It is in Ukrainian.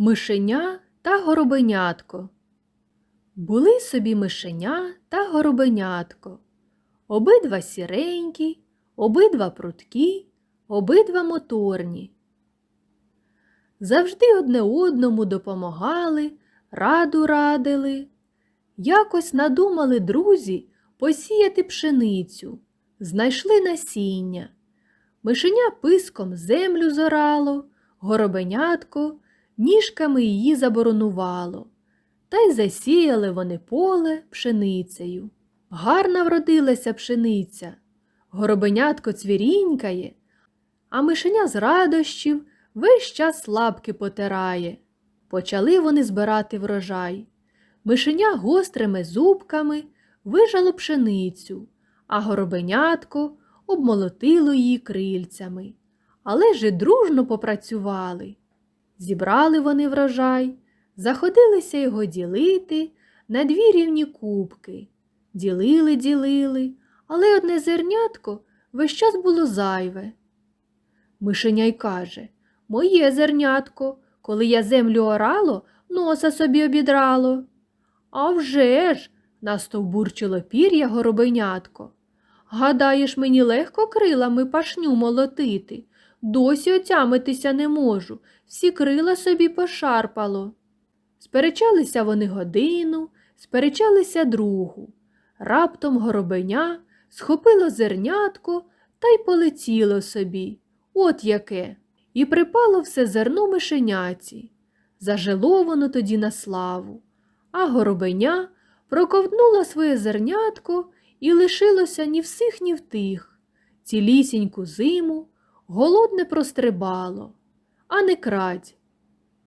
Мишеня та горобенятко. Були собі мишеня та горобенятко. Обидва сіренькі, обидва прудкі, обидва моторні. Завжди одне одному допомагали, раду радили. Якось надумали друзі посіяти пшеницю, знайшли насіння. Мишеня писком землю зорало, горобенятко ніжками її заборонувало. Та й засіяли вони поле пшеницею. Гарна вродилася пшениця, горобенятко цвірінькає, а мишеня з радощів весь час лапки потирає. Почали вони збирати врожай. Мишеня гострими зубками вижало пшеницю, а горобенятко обмолотило її крильцями. Але ж дружно попрацювали. Зібрали вони врожай, заходилися його ділити на дві рівні кубки. Ділили, ділили, але одне зернятко весь час було зайве. Мишеня й каже Моє зернятко, коли я землю орало, носа собі обідрало. «А вже ж!» – настовбурчило пір'я горобенятко. Гадаєш, мені легко крилами пашню молотити. Досі отямитися не можу, всі крила собі пошарпало. Сперечалися вони годину, сперечалися другу. Раптом горобеня схопило зернятко та й полетіло собі. От яке. І припало все зерно мишеняці. Зажило воно тоді на славу. А горобеня проковтнула своє зернятко і лишилося ні всіх, ні в тих. Цілісіньку зиму голодне прострибало. А не крадь,